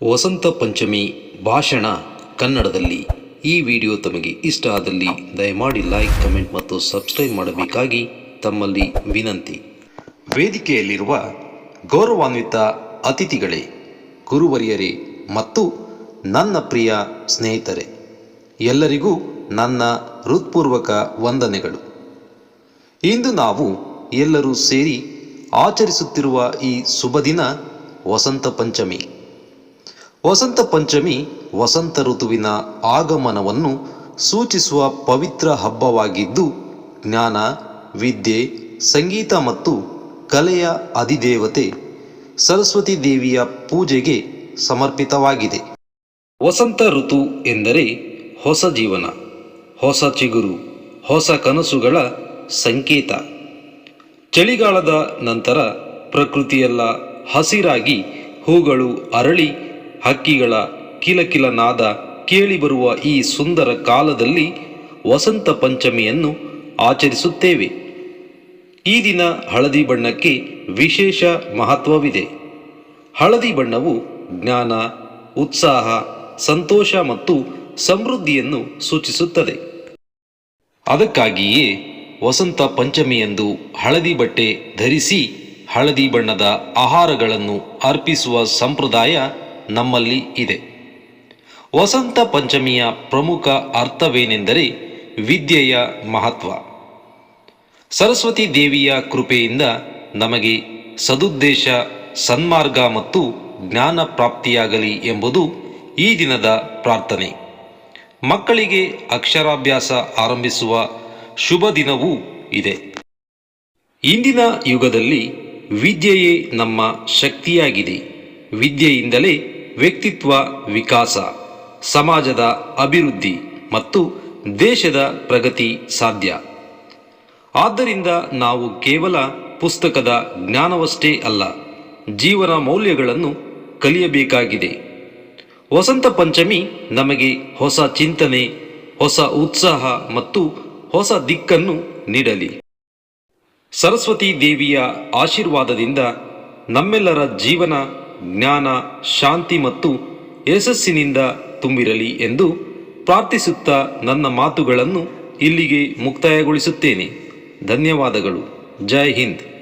ವಸಂತ ಪಂಚಮಿ ಭಾಷಣ ಕನ್ನಡದಲ್ಲಿ. ಈ ವಿಡಿಯೋ ತಮಗೆ ಇಷ್ಟ ಆದಲ್ಲಿ ದಯಮಾಡಿ ಲೈಕ್ ಕಮೆಂಟ್ ಮತ್ತು ಸಬ್ಸ್ಕ್ರೈಬ್ ಮಾಡಬೇಕಾಗಿ ತಮ್ಮಲ್ಲಿ ವಿನಂತಿ. ವೇದಿಕೆಯಲ್ಲಿರುವ ಗೌರವಾನ್ವಿತ ಅತಿಥಿಗಳೇ, ಗುರುವರಿಯರೇ ಮತ್ತು ನನ್ನ ಪ್ರಿಯ ಸ್ನೇಹಿತರೆ, ಎಲ್ಲರಿಗೂ ನನ್ನ ಹೃತ್ಪೂರ್ವಕ ವಂದನೆಗಳು. ಇಂದು ನಾವು ಎಲ್ಲರೂ ಸೇರಿ ಆಚರಿಸುತ್ತಿರುವ ಈ ಶುಭ ದಿನ ವಸಂತ ಪಂಚಮಿ. ವಸಂತ ಪಂಚಮಿ ವಸಂತ ಋತುವಿನ ಆಗಮನವನ್ನು ಸೂಚಿಸುವ ಪವಿತ್ರ ಹಬ್ಬವಾಗಿದ್ದು, ಜ್ಞಾನ, ವಿದ್ಯೆ, ಸಂಗೀತ ಮತ್ತು ಕಲೆಯ ಅಧಿದೇವತೆ ಸರಸ್ವತಿ ದೇವಿಯ ಪೂಜೆಗೆ ಸಮರ್ಪಿತವಾಗಿದೆ. ವಸಂತ ಋತು ಎಂದರೆ ಹೊಸ ಜೀವನ, ಹೊಸ ಚಿಗುರು, ಹೊಸ ಕನಸುಗಳ ಸಂಕೇತ. ಚಳಿಗಾಲದ ನಂತರ ಪ್ರಕೃತಿಯೆಲ್ಲ ಹಸಿರಾಗಿ ಹೂಗಳು ಅರಳಿ ಹಕ್ಕಿಗಳ ಕಿಲಕಿಲ ನಾದ ಕೇಳಿಬರುವ ಈ ಸುಂದರ ಕಾಲದಲ್ಲಿ ವಸಂತ ಪಂಚಮಿಯನ್ನು ಆಚರಿಸುತ್ತೇವೆ. ಈ ದಿನ ಹಳದಿ ಬಣ್ಣಕ್ಕೆ ವಿಶೇಷ ಮಹತ್ವವಿದೆ. ಹಳದಿ ಬಣ್ಣವು ಜ್ಞಾನ, ಉತ್ಸಾಹ, ಸಂತೋಷ ಮತ್ತು ಸಮೃದ್ಧಿಯನ್ನು ಸೂಚಿಸುತ್ತದೆ. ಅದಕ್ಕಾಗಿಯೇ ವಸಂತ ಪಂಚಮಿಯಂದು ಹಳದಿ ಬಟ್ಟೆ ಧರಿಸಿ ಹಳದಿ ಬಣ್ಣದ ಆಹಾರಗಳನ್ನು ಅರ್ಪಿಸುವ ಸಂಪ್ರದಾಯ ನಮ್ಮಲ್ಲಿ ಇದೆ. ವಸಂತ ಪಂಚಮಿಯ ಪ್ರಮುಖ ಅರ್ಥವೇನೆಂದರೆ ವಿದ್ಯೆಯ ಮಹತ್ವ. ಸರಸ್ವತಿ ದೇವಿಯ ಕೃಪೆಯಿಂದ ನಮಗೆ ಸದುದ್ದೇಶ, ಸನ್ಮಾರ್ಗ ಮತ್ತು ಜ್ಞಾನ ಪ್ರಾಪ್ತಿಯಾಗಲಿ ಎಂಬುದು ಈ ದಿನದ ಪ್ರಾರ್ಥನೆ. ಮಕ್ಕಳಿಗೆ ಅಕ್ಷರಾಭ್ಯಾಸ ಆರಂಭಿಸುವ ಶುಭ ದಿನವೂ ಇದೆ. ಇಂದಿನ ಯುಗದಲ್ಲಿ ವಿದ್ಯೆಯೇ ನಮ್ಮ ಶಕ್ತಿಯಾಗಿದೆ. ವಿದ್ಯೆಯಿಂದಲೇ ವ್ಯಕ್ತಿತ್ವ ವಿಕಾಸ, ಸಮಾಜದ ಅಭಿವೃದ್ಧಿ ಮತ್ತು ದೇಶದ ಪ್ರಗತಿ ಸಾಧ್ಯ. ಆದ್ದರಿಂದ ನಾವು ಕೇವಲ ಪುಸ್ತಕದ ಜ್ಞಾನವಷ್ಟೇ ಅಲ್ಲ, ಜೀವನ ಮೌಲ್ಯಗಳನ್ನು ಕಲಿಯಬೇಕಾಗಿದೆ. ವಸಂತ ಪಂಚಮಿ ನಮಗೆ ಹೊಸ ಚಿಂತನೆ, ಹೊಸ ಉತ್ಸಾಹ ಮತ್ತು ಹೊಸ ದಿಕ್ಕನ್ನು ನೀಡಲಿ. ಸರಸ್ವತಿ ದೇವಿಯ ಆಶೀರ್ವಾದದಿಂದ ನಮ್ಮೆಲ್ಲರ ಜೀವನ ಜ್ಞಾನ ಶಾಂತಿ ಮತ್ತು ಯಶಸ್ಸಿನಿಂದ ತುಂಬಿರಲಿ ಎಂದು ಪ್ರಾರ್ಥಿಸುತ್ತಾ ನನ್ನ ಮಾತುಗಳನ್ನು ಇಲ್ಲಿಗೆ ಮುಕ್ತಾಯಗೊಳಿಸುತ್ತೇನೆ. ಧನ್ಯವಾದಗಳು. ಜೈ ಹಿಂದ್.